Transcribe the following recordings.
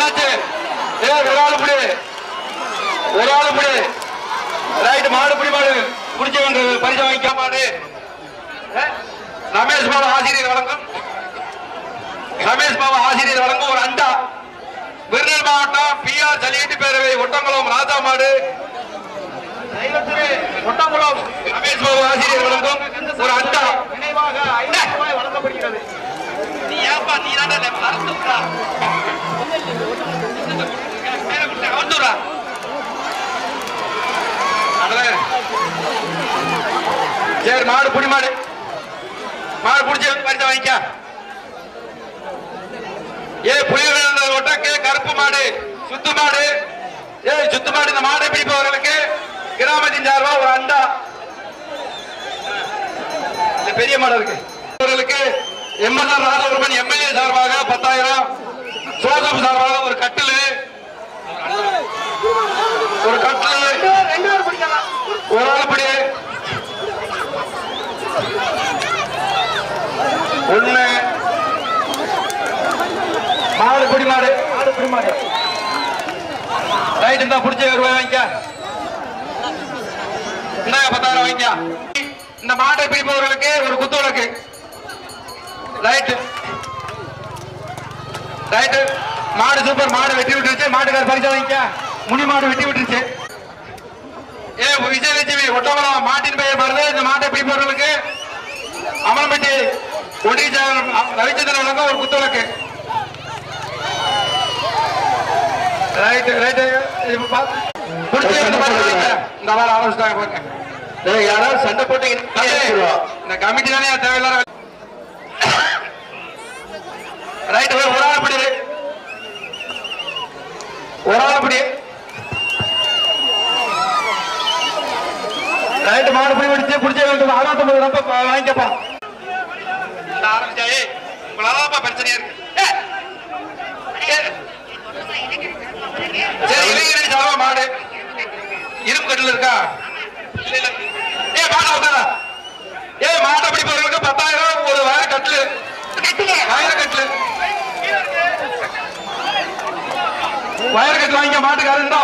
என்னாச்சு? ஏ ஒரு ஆளு புடி. ஒரு ஆளு புடி. ரைட் மாடு புடி மாடு. புடிச்சவங்க பரிசு வாங்கிக்க மாடு. ரமேஷ் பாபு ஆசிரியர் வழங்கும். ரமேஷ் பாபு ஆசிரியர் வழங்கும் ஒரு அண்டா. விருதுநகர் மாவட்டம் பி ஆர் ஜல்லிக்கட்டு பேரவை ஒட்டங்குளம் ராஜா மாடு. ஒட்டங்குளம். ரமேஷ் பாபு ஆசிரியர் வழங்கும் ஒரு அண்டா. நினைவாக ஐநூறு ரூபாய் வழங்கப்படுகிறது. நீ ஏப்பா நீ தானே சரி மாடு புடி மாடு. மாடு புடிச்சு பரிசு வாங்கிக்க. ஏ புலிகள் ஒட்டக்கு கருப்பு மாடு சுத்து மாடு. ஏ சுத்து மாடு இந்த மாடை பிடிப்பவர்களுக்கு கிராமத்தின் சார்பா ஒரு அண்டா. இந்த பெரிய மாடு இருக்கு. அவர்களுக்கு எம்எல்ஆர் ராஜவர்மன் எம்எல்ஏ சார்பாக பத்தாயிரம். சோசம் சார்பாக ஒரு கட்டில். ஒரு கட்டில். ஒரு ஆள் படி. ஒண்ணு. மாடு குடி மாடு. ஆடு பிடிமாடு ரைட் இருந்தா பிடிச்ச ரூபாய் வாங்கிக்க. என்ன பத்தாயிரம் வாங்கிக்க. இந்த மாட்டை பிடிப்பவர்களுக்கு ஒரு குத்து விளக்கு. ரைட்டு. ரைட் மாடு சூப்பர் மாடு வெட்டி விட்டுருச்சு. மாட்டுக்கார பரிசு வாங்கிக்க முனி மாடு வெட்டி விட்டுருச்சு. ஏ விஜயலட்சுமி ஒட்டமலம் மாட்டின் பெயர் வருது இந்த மாட்டை பிடிப்பவர்களுக்கு அமலம்பட்டி ஒடிசா ரவிச்சந்திரன் வழங்க ஒரு குத்து விளக்கு ரைட் ரைட் இந்த வாரம் ஆரம்பிச்சுட்டாங்க பாருங்க. யாராவது சண்டை போட்டு இந்த கமிட்டி தானே தேவையில்லாத ரைட் ஒரு ஆள் படி ஒரு ஆள் படி ரைட்டு மாடு போய் பிடிச்சு பிடிச்ச வேண்டும் அறுபத்தொன்பது ரொம்ப வாங்கிக்கப்பா ஆரம்பிச்சாயே உங்களாலப்பா பிரச்சனையா இருக்கு ஏ, ஏ, சரி இளைஞரணி சார்பா மாடு இரும்பு கட்டில் இருக்கா இல்ல, இல்ல. ஏ மாடு உட்காரா ஏ மாட்டை பிடிப்பவர்களுக்கு பத்தாயிரம் ஒரு வயர கட்டில் வயர கட்டில் வயர கட்டில் வாங்கிக்க மாட்டுக்காரண்டோ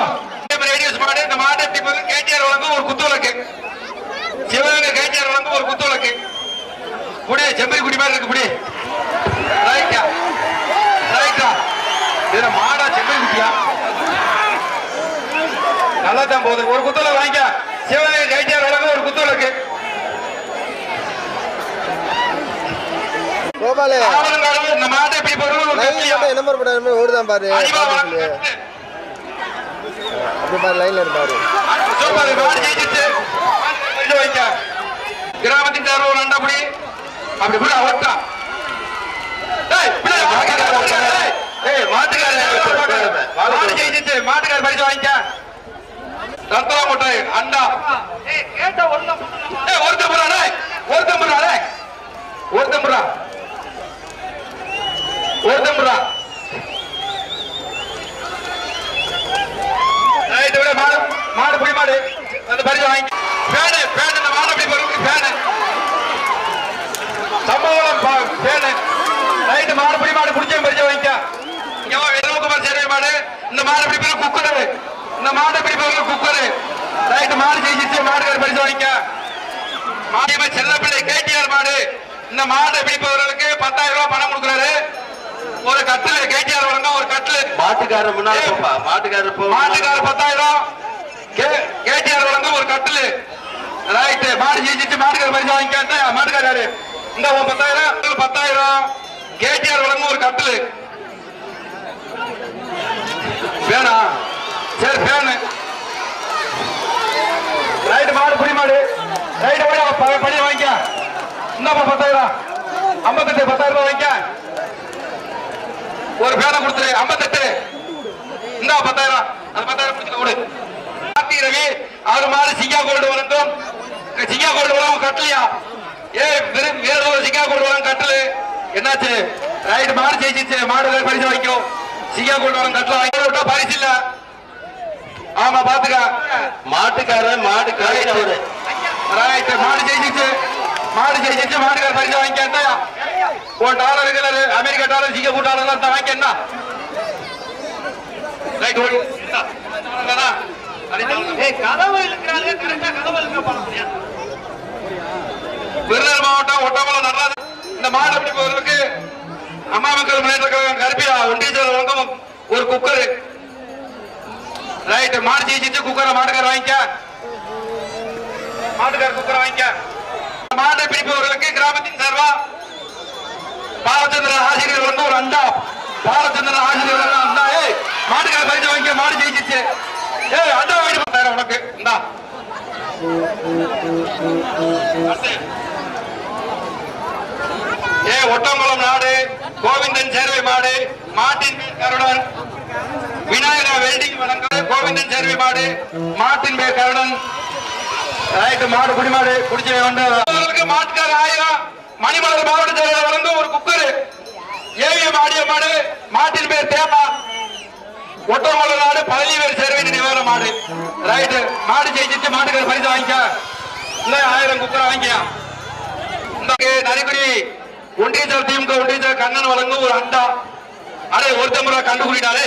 ரேடியோஸ் மாடு இந்த மாட்டை பிடிப்பது கேட்டியார் வழங்கும் ஒரு குத்துவிளக்கு சிவகங்கை கேட்டியார் வழங்கும் ஒரு குத்துவிளக்கு குடி செம்பரி குடி மாதிரி இருக்கு குடி. ரைட்டா ரைட்டா இதுல மாடா செம்பரி குட்டியா? நல்லா தான் போகுது. ஒரு குத்துல வாங்கிக்க. சிவகங்கை கைட்டியார் வழங்க ஒரு குத்துவிளக்கு கோபாலு. ஆவணங்காடு இந்த மாட்டை கத்தியா? மட்டும் என்ன மாதிரி ஓடுதான் பாரு. அப்படி பாரு லைன்ல இருப்பாரு. கிராமத்தின் தேர்வு ஒரு அண்டபடி அப்படி கூட அவட்டா டேய், பின்னாடி மாட்டுக்காரர் ஓடுறாரு. டேய், டேய், மாட்டுக்காரர் மாடு ஜெயிச்சிருச்சு. மாட்டுக்காரர் பரிசு வாங்கிக்க. ரத்தம் முட்டை அண்டா கேட்ட ஒண்ணு ஏய், ஒருத்தன் புறா, டேய். ஒருத்தன் புறா, டேய். ஒருத்தன் புறா. ஒருத்தன் புறா. ரைட், விடு, மாடு மாடு புடி மாடு அந்த பரிசு வாங்கி பேனு பேனு இந்த மாடு அப்படி பொறுக்கு பேனு சம்பவம் பா- பேனு ரைட் மாடு புடி மாடு புடிச்ச பரிசு வாங்கிக்க இங்க வா வெறுமுகமார் சேவை மாடு இந்த மாடு அப்படி பேரு குக்கரு. இந்த மாடு அப்படி பேரு குக்கரு. ரைட் மாடு ஜெயிச்சிச்சு மாடுகார பரிசு வாங்கிக்க மாடியம்மா செல்லப்பிள்ளை கேட்டியார் மாடு. இந்த மாடை பிடிப்பவர்களுக்கு பத்தாயிரம் ரூபாய் பணம் கொடுக்குறாரு. ஒரு கட்டில் கேட்டியார் வழங்க ஒரு கட்டில். மாட்டுக்காரர் போப்பா. மாட்டுக்காரர் மாட்டுக்காரர் பத்தாயிரம். கே- கேட்டியார் வழங்க ஒரு கட்டில். ரைட் மாடு ஜெயிச்சிச்சு மாட்டுக்கார பரிசு வாங்கிக்க. மாட்டுக்காரரு இந்த பத்தாயிரம். பத்தாயிரம். கேடிஆர் வழங்கும் ஒரு கட்டில் வேணா சரி பேனு. ரைட்டு மாடு புடி மாடு. ரைட்டு போய் படி வாங்கிக்க. இன்னப்பா பத்தாயிரம் ஐம்பத்தெட்டு பத்தாயிரம் ரூபாய் வாங்கிக்க. ஒரு பேனை கொடுத்துரு ஐம்பத்தெட்டு. இந்தா பத்தாயிரம் அந்த பத்தாயிரம் முடிச்சுக்க கொடு கார்த்தி ரவி அவர் மாடு சிங்கா கோல்டு வரட்டும் சிங்கா கோல்டு வழங்கும் கட்டலையா ஏ வெறும் வேற ஒரு சிங்கா கோல்டு வழங்கும் கட்டலு என்னாச்சு? ரைட் மாடு ஜெயிச்சிச்சு மாடு பரிசு வாங்கிக்கோ சிங்கா கட்டல வாங்கி விட்டா பரிசு இல்ல. ஆமா பாத்துக்க. மாட்டுக்காரர் மாடு காய்ச்சவரு ரைட் மாடு ஜெயிச்சிச்சு மாடு ஜெயிச்சிச்சு மாடுக்கார பரிசு வாங்கிக்கா உன் டாலர் இருக்கிறாரு அமெரிக்கா டாலர் சிங்கப்பூர் டாலர் தான் வாங்கிக்கா ரைட் ஓடி. கதவை கரெக்டா விருதுநகர் மாவட்டம் ஒட்டமலம் நடராஜன் இந்த மாடு பிடிப்பவர்களுக்கு அம்மா மக்கள் முன்னேற்ற கழகம் கருப்பியா ஒன்றிய வழங்கும் ஒரு குக்கர் ரைட் மாடு ஜெயிச்சிட்டு குக்கரை மாட்டுக்கார வாங்கிக்க. மாட்டுக்கார குக்கரை வாங்கிக்க. மாட்டை பிடிப்பவர்களுக்கு கிராமத்தின் சார்பா பாலச்சந்திரன் ஆசிரியர் வழங்கும் ஒரு அண்டா. பாலச்சந்திரன் ஆசிரியர் வழங்கும் அண்டா. ஏய் மாட்டுக்கார பரிசு வாங்கிக்க மாடு ஜெயிச்சிச்சு ஏய் அண்டா வாங்கிட்டு உனக்கு. இந்தா. ஏ ஒட்டங்குளம் நாடு கோவிந்தன் சேர்வை மாடு மாட்டின் பேர் கருடன். விநாயகா வெல்டிங் வழங்க கோவிந்தன் சேர்வை மாடு மாட்டின் பேர் கருடன். ரைட்டு மாடு குடிமாடு குடிச்சு வந்து மாட்டுக்கார ஆயிரம் மணிமலர் மாவட்ட செயலர் வழங்க ஒரு குக்கர். ஏவிஎம் ஆடிய மாடு மாட்டின் பேர் தேமா. ஒட்டங்குளம் நாடு பழனி பேர் சேர்வை நிவாரண மாடு. ரைட்டு மாடு ஜெயிச்சிட்டு மாட்டுக்கார பரிசு வாங்கிக்க. இல்லை ஆயிரம் குக்கரை வாங்கிக்க. இந்த நரிக்குடி. ஒன்றிய திமுக ஒன்றிய கண்ணன் வழங்கும் ஒரு அண்டா. அடே ஒருத்த முறை கண்டுபிடிடாலே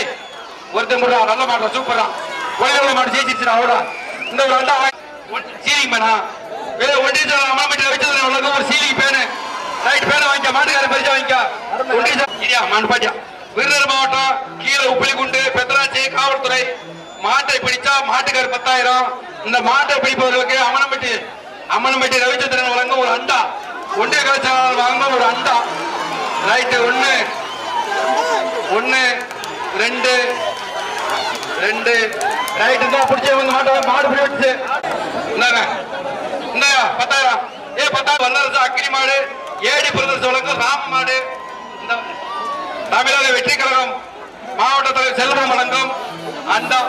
ஒருத்த முறை நல்ல மாட்டா சூப்பரா கோயில மாட்டு ஜெயிச்சிருச்சு அவரா இந்த ஒரு அண்டா சீலிங் பேனா வேற ஒன்றிய செயல் அம்மாமட்டில் வச்சது வழங்கும் ஒரு சீலிங் பேனு. ரைட் பேனை வாங்கிக்க மாட்டுக்காரன் பரிசா வாங்கிக்க. ஒன்றிய செயல் மண்பாட்டியா விருதுநகர் மாவட்டம் கீழே உப்பிலிக்குண்டு பெத்தராட்சி காவல்துறை. மாட்டை பிடிச்சா மாட்டுக்கார் பத்தாயிரம். இந்த மாட்டை பிடிப்பவர்களுக்கு அமனம்பட்டி அம்மனம்பட்டி ரவிச்சந்திரன் வழங்கும் ஒரு அண்டா. ஒன்றிய கலாச்சாரம் வாங்க ஒரு அண்டா. ரைட்டு ஒண்ணு ஒண்ணு ரெண்டு. ரெண்டு. ரைட்டு தான் பிடிச்சே வந்து மாட்டோம் மாடு பிடி வச்சு இந்தாங்க. இந்தாயா பத்தாயிரம். ஏ பத்தாயிரம் வல்லரசு அக்கினி மாடு. ஏடி பிரதர்ஸ் வழங்கும் ராம மாடு. தமிழக வெற்றி கழகம் மாவட்ட தலைவர் செல்வம் வழங்கும் அண்டா.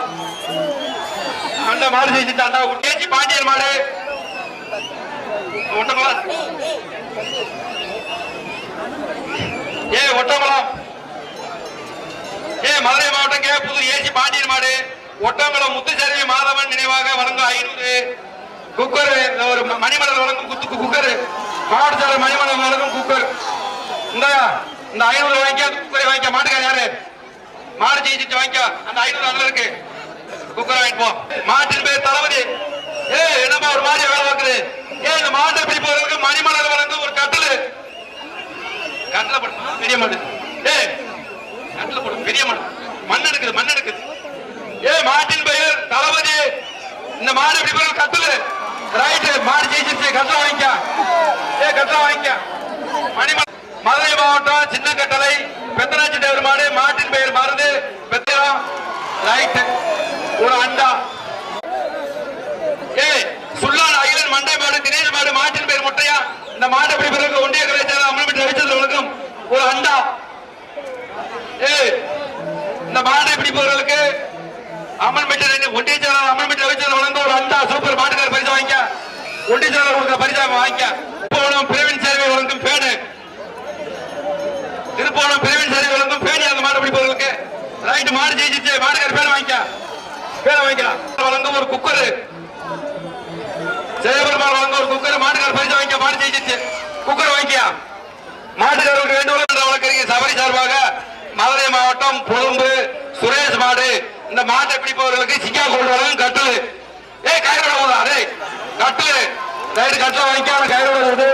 அண்டா மாடு ஜெயிச்சு அண்டா கேஜி பாண்டியன் மாடு. ஏ ஒட்டமலம் ஏ மதுரை மாவட்டம் கே புது ஏசி பாண்டியன் மாடு. ஒட்டமலம் முத்துச்சேரி மாதவன் நினைவாக வழங்கும் ஐநூறு. குக்கர் ஒரு மணிமலர் வழங்கும் குத்து குக்கர். மாவட்ட மணிமலர் வழங்கும் குக்கர். இந்த இந்த ஐநூறு வாங்கிக்க குக்கரை வாங்கிக்க. மாட்டுக்கார யாரு? மாடு ஜெயிச்சிட்டு வாங்கிக்க. அந்த ஐநூறு அதுல இருக்கு. குக்கரை வாங்கிட்டு போ. மாட்டின் பேர் தளபதி ஏ என்னப்பா ஒரு மாதிரி வேலை பார்க்குது ஏ இந்த மாட்டை பிடிப்பவர்களுக்கு மணிமலர் வழங்கும் ஒரு கட்டலு கட்டல போடு பெரிய மாடு ஏ கட்டல போடு பெரிய மாடு மண் எடுக்குது மண் எடுக்குது. ஏ மாட்டின் பெயர் தளபதி. இந்த மாடு பிடிப்பவர்கள் கத்துல ரைட்டு மாடு ஜெயிச்சிருச்சு கத்துல வாங்கிக்க. ஏ கத்துல வாங்கிக்க. மணி மதுரை மாவட்டம் சின்ன கட்டளை பெத்தனாச்சி தேவர் மாடு மாட்டின் பெயர் மருந்து பெத்திரம் ரைட்டு ஒரு அண்டா. ஏய் சுல்லான் அகிலன் மண்டை மாடு தினேஷ் மாடு மாட்டின் பெயர் முட்டையா? இந்த மாட்டை எப்படி பிறகு ஒன்றிய கலைச்சாரம் அமல்பட்டு வச்சது வழக்கம் ஒரு அண்டா. ஏய் இந்த மாட்டை பிடிப்பவர்களுக்கு மெட்டர் ஒன்றிய செயலாளர் மெட்டர் அமைச்சர் வழங்க ஒரு அண்டா சூப்பர் மாட்டுக்கார பரிசு வாங்கிக்க. ஒன்றிய செயலாளர் கொடுக்க பரிசா வாங்கிக்க. திருப்போணம் பிரவீன் சேவை வழங்கும் பேடு. திருப்போணம் பிரிவின் சேவை வழங்கும் பேடு. அந்த மாடு பிடிப்பவர்களுக்கு ரைட் மாடு ஜெயிச்சிச்சு மாடுகார பேரை வாங்கிக்க. பேரை வாங்கிக்கலாம். வழங்கும் ஒரு குக்கர். ஜெயபெருமாள் வழங்கும் ஒரு குக்கர். மாட்டுக்கார பரிசு வாங்கிக்க மாடு ஜெயிச்சிச்சு குக்கர் வாங்கிக்கியா மாட்டுக்காரர்களுக்கு வேண்டுகோள் என்ற வழக்கறிஞர் சபரி சார்பாக மதுரை மாவட்டம் பொதும்பு சுரேஷ் மாடு இந்த மாட்டை பிடிப்பவர்களுக்கு சிக்கா வழங்கும் கட்டலு ஏய் கயிறோட போதா டேய் கட்டலு ரைட் கட்டல வாங்கிக்க கயிறோட வருது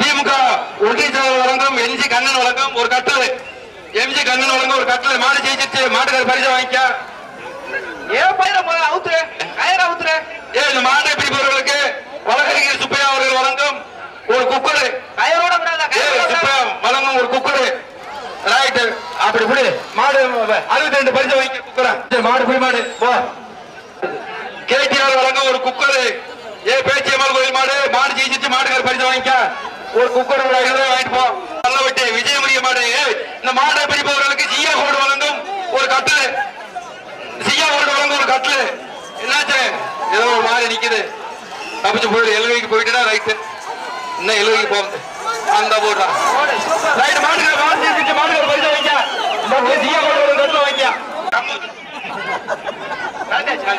திமுக ஒன்றிய செயலர் வழங்கும் எம்ஜி கண்ணன் வழங்கும் ஒரு கட்டளை எம்ஜி கண்ணன் வழங்கும் ஒரு கட்டளை மாடு ஜெயிச்சிச்சு மாட்டுக்கார பரிசு வாங்கிக்க. ஏன் பையனை முதல்ல அவுத்துரு கயிறு அவுத்துரு. ஏ இந்த மாட்டை பிடிப்பவர்களுக்கு வழக்கறிஞர் சுப்பையா அவர்கள் வழங்கும் ஒரு குக்கர் கயிறோட விடாத ஏ சுப்பையா வழங்கும் ஒரு குக்கர் ரைட் அப்படி பிடி மாடு அறுபத்தி ரெண்டு பரிசு வாங்கிக்க குக்கரை. மாடு போய் மாடு. போ கேட்டியால் வழங்க ஒரு குக்கர். ஏ பேச்சியம்மாள் கோயில் மாடு. மாடு ஜெயிச்சிட்டு மாடுக்கார பரிசு வாங்கிக்க. ஒரு குக்கர் ஒரு ஐநூறு வாங்கிட்டு போ. நல்ல வெட்டி. விஜயமுரிய மாடு. ஏய், இந்த மாடை பிடிப்பவர்களுக்கு ஜியா கோடு வழங்கும் ஒரு கட்டில். ஜியா கோடு வழங்கும் ஒரு கட்டில். என்னாச்சு? ஏதோ ஒரு மாடு நிக்குது. தப்பிச்சு போயிடு. எழுவைக்கு போயிட்டுனா ரைட்டு இன்னும் எழுவைக்கு போகுது அந்த போட்டா ரைட் மாட்டுக்கிற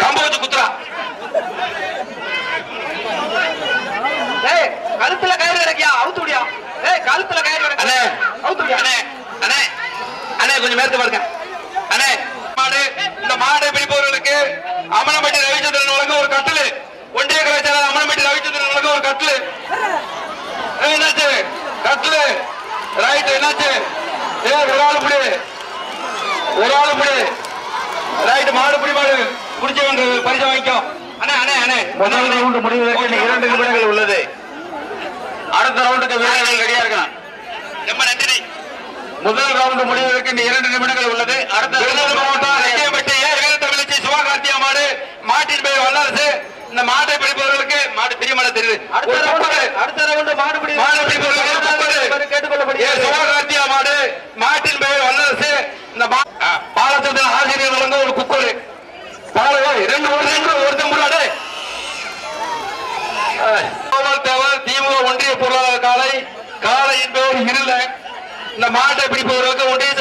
கம்பத்து குத்துறா. கழுத்துல கயிறு கிடைக்கியா? அவுத்துடியா ஏய் கழுத்துல கயிறு கிடைக்கல அவுத்துடியா அண்ணே அண்ணே அண்ணே கொஞ்சம் மேற்கு பாருங்க. அண்ணே மாடு இந்த மாடு பிடிப்பவர்களுக்கு அமலம்பட்டி ரவிச்சந்திரன் வழங்க ஒரு கட்டில். ஒன்றிய கலைச்சாளர் அமலம்பட்டி ரவிச்சந்திரன் வழங்க ஒரு கட்டில். என்னாச்சு? கட்டில். ரைட் என்னாச்சு? ஏ விரால் புடி. ஒரு ஆளு புடி. ரைட் மாடு புடி மாடு. குடிச்சவங்க பரிசு வாங்கிக்கோ. அண்ணே அண்ணே அண்ணே. முதல் ரவுண்ட் முடிவதற்கு இன்னும் இரண்டு நிமிடங்கள் உள்ளது. அடுத்த ரவுண்டுக்கு வீரர்கள் ரெடியா இருக்கலாம். ரொம்ப நன்றி. முதல் ரவுண்ட் முடிவதற்கு இன்னும் இரண்டு நிமிடங்கள் உள்ளது. அடுத்த விருதுநகர் மாவட்டம் ரெட்டியம்பட்டி ஏ வீரத்தமிழச்சி சிவகார்த்தியா மாடு மாட்டின் வல்லரசு. இந்த மாட்டை பிடிப்பவர்களுக்கு மாடு பிரியமான தெரியுது அடுத்த. ரவுண்ட் அடுத்த ரவுண்ட் மாடு பிடிப்பவர்களுக்கு. ஏ கேட்டுக்கொள்ளப்படுகிறது சிவகார்த்தியா மாடு மாட்டின் பெயர் வல்லரசு இந்த மா- ஆ, பாலச்சந்திர ஆசிரியர் வழங்க ஒரு குக்கரு பால ஓய், ரெண்டு ஒரு ரெண்டு ஒருத்தன் முன்னாடி கோபால் தேவர் திமுக ஒன்றிய பொருளாளர் காலை காலை என்பவர் இருள இந்த மாட்டை பிடிப்பவர்களுக்கு உடைய